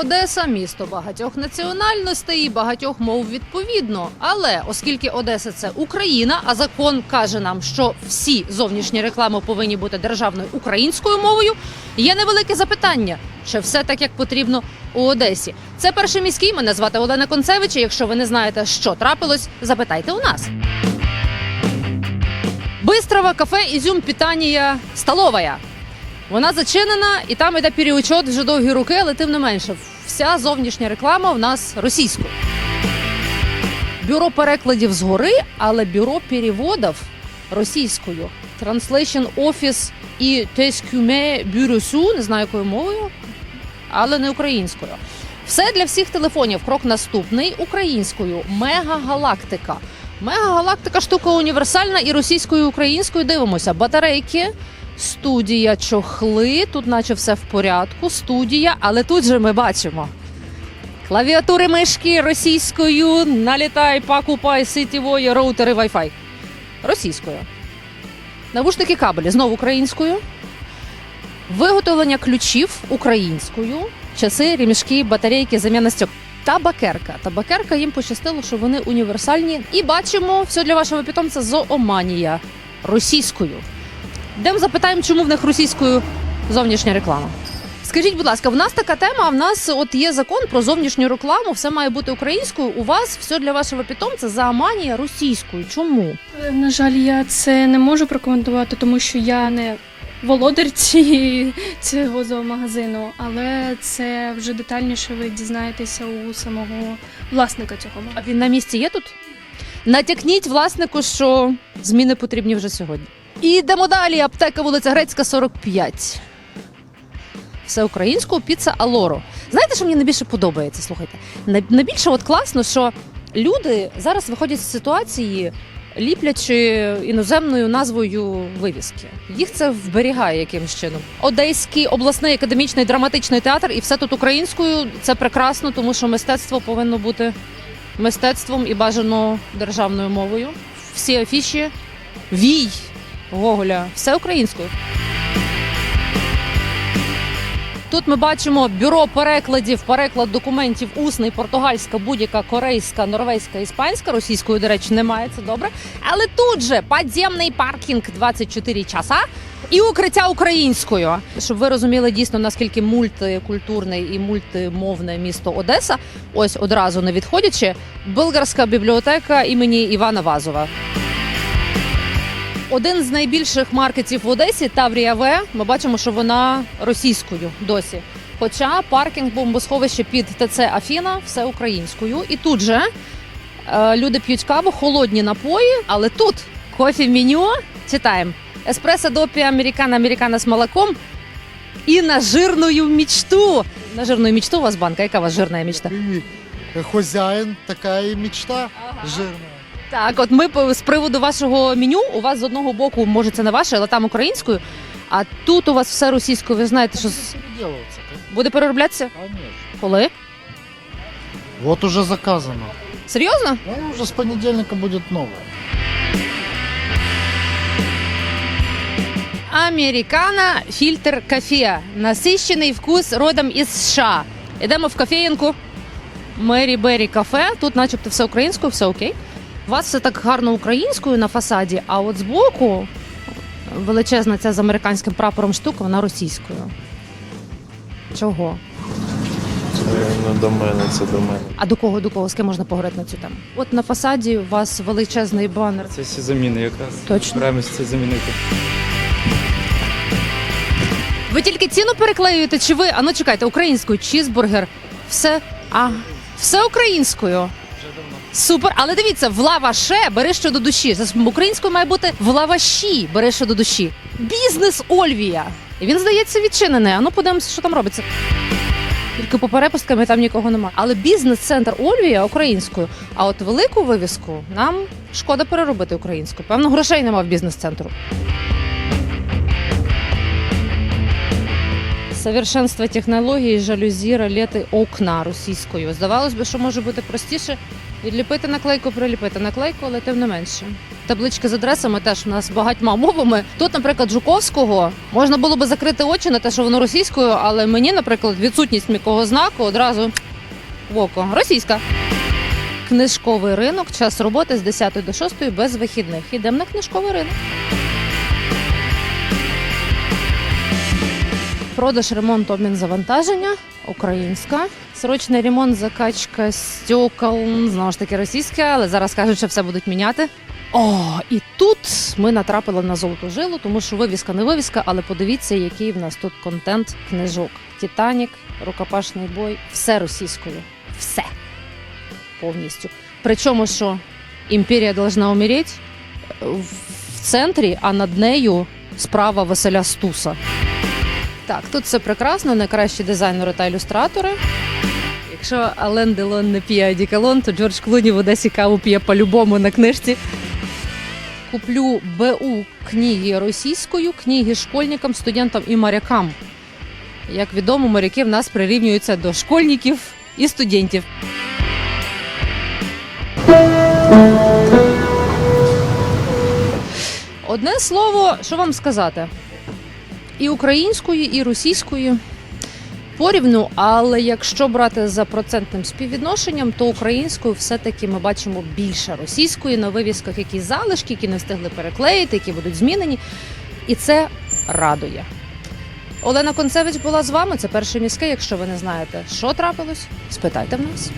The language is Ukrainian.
Одеса місто багатьох національностей і багатьох мов відповідно. Але оскільки Одеса це Україна, а закон каже нам, що всі зовнішні реклами повинні бути державною українською мовою, є невелике запитання: чи все так, як потрібно у Одесі? Це перший міський. Мене звати Олена Концевич. і Якщо ви не знаєте, що трапилось, запитайте у нас. Быстрого кафе Ізюм питання столовая. Вона зачинена, і там йде переучет вже довгі роки, але тим не менше, вся зовнішня реклама в нас російською. Бюро перекладів згори, але бюро переводів російською. Translation Office і Тескюме Бюрюсу, не знаю якою мовою, але не українською. Все для всіх телефонів. Крок наступний українською. Мегагалактика. Мегагалактика штука універсальна і російською, і українською дивимося. Батарейки, студія, чохли. Тут, наче все в порядку. Студія, але тут же ми бачимо. Клавіатури мишки російською, налітай, покупай, сітєвої, роутери, Wi-Fi. Російською. Навушники кабелі знову українською. Виготовлення ключів українською. Часи, ремішки, батарейки, заміна стек. Табакерка. Табакерка їм пощастило, що вони універсальні. І бачимо все для вашого питомця зооманія російською. Йдемо запитаємо, чому в них російською зовнішня реклама. Скажіть, будь ласка, в нас така тема. В нас от є закон про зовнішню рекламу, все має бути українською. У вас все для вашого питомця зооманія російською. Чому? Е, На жаль, я це не можу прокоментувати, тому що я не володар цього зоомагазину, але це вже детальніше ви дізнаєтеся у самого власника цього А він на місці є тут? Натякніть власнику, що зміни потрібні вже сьогодні. І йдемо далі. Аптека вулиця Грецька, 45. Все українською, піца Алоро. Знаєте, що мені найбільше подобається? Слухайте, найбільше от класно, що люди зараз виходять з ситуації, ліплячи іноземною назвою вивіски. Їх це вберігає якимось чином. Одеський обласний академічний драматичний театр, і все тут українською. Це прекрасно, тому що мистецтво повинно бути мистецтвом і бажано державною мовою. Всі афіші, вій Гоголя, все українською. Тут ми бачимо бюро перекладів, переклад документів усний, португальська, будь-яка, корейська, норвезька, іспанська, російською, до речі, немає, це добре. Але тут же підземний паркінг 24 часа і укриття українською. Щоб ви розуміли дійсно наскільки мультикультурне і мультимовне місто Одеса. Ось одразу не відходячи, Болгарська бібліотека імені Івана Вазова. Один з найбільших маркетів в Одесі Таврія В. Ми бачимо, що вона російською досі. Хоча паркінг бомбосховище під ТЦ Афіна все українською. І тут же е, люди п'ють каву, холодні напої, але тут кофі меню читаємо. Еспресо допі американо, американо з молоком і на жирную мечту. На жирную мечту у вас банка. Яка у вас жирна мечта? Ты хозяин, такая и мечта жирная. Так, от ми по- з приводу вашого меню. У вас з одного боку, може, це не ваше, але там українською. А тут у вас все російською. Ви знаєте, що з- буде перероблятися? конечно. Коли? Вот уже заказано. Серйозно? Ну, уже с понедельника будет новое. Американо фільтр кафе. Насищений вкус родом із США. Йдемо в кофеїнку. Мері Беррі кафе. Тут, начебто, все українською, все окей. У вас все так гарно українською на фасаді, а от збоку величезна ця з американським прапором штука, вона російською. Чого? Це не до мене, це до мене. А до кого до кого з ким можна поговорити на цю тему? От на фасаді у вас величезний банер. Це всі заміни якраз. Точно. Стараємось це замінити. Ви тільки ціну переклеюєте, чи ви? А ну чекайте, українською чізбургер. Все, а, все українською. Супер, але дивіться, в лаваше бери що до душі. Це українською має бути в лаваші бери що до душі. Бізнес Ольвія. Він здається відчинений. А ну подивимося, що там робиться. Тільки по перепусткам і там нікого немає. Але бізнес-центр Ольвія українською. А от велику вивіску нам шкода переробити українською. Певно, грошей нема в бізнес-центру. Совершенство технології, жалюзі, ролети, окна російською. Здавалось би, що може бути простіше відліпити наклейку, приліпити наклейку, але тим не менше. таблички з адресами теж у нас багатьма мовами. Тут, наприклад, Жуковського можна було би закрити очі на те, що воно російською, але мені, наприклад, відсутність м'якого знаку одразу в око. Російська. Книжковий ринок, час роботи з 10 до 6 без вихідних. Ідемо на книжковий ринок. Продаж, ремонт, обмін завантаження. Українська. Срочний ремонт, закачка стекол. Знову ж таки російська, але зараз кажуть, що все будуть міняти. О, і тут ми натрапили на золоту жилу, тому що вивіска не вивіска, але подивіться, який в нас тут контент книжок. Титанік, рукопашний бой, все російською. Все. Повністю. Причому, що імперія должна умереть в центрі, а над нею справа Василя Стуса. Так, тут все прекрасно, найкращі дизайнери та ілюстратори. Якщо Ален Делон не п'є одіколон, то Джордж Клуні в Одесі каву п'є по-любому на книжці. Куплю БУ книги російською, книги школьникам, студентам і морякам. Як відомо, моряки в нас прирівнюються до школьників і студентів. Одне слово, що вам сказати? І українською, і російською порівну, але якщо брати за процентним співвідношенням, то українською все-таки ми бачимо більше російської на вивісках, які залишки, які не встигли переклеїти, які будуть змінені. І це радує. Олена Концевич була з вами. Це перше міське. Якщо ви не знаєте, що трапилось, спитайте в нас.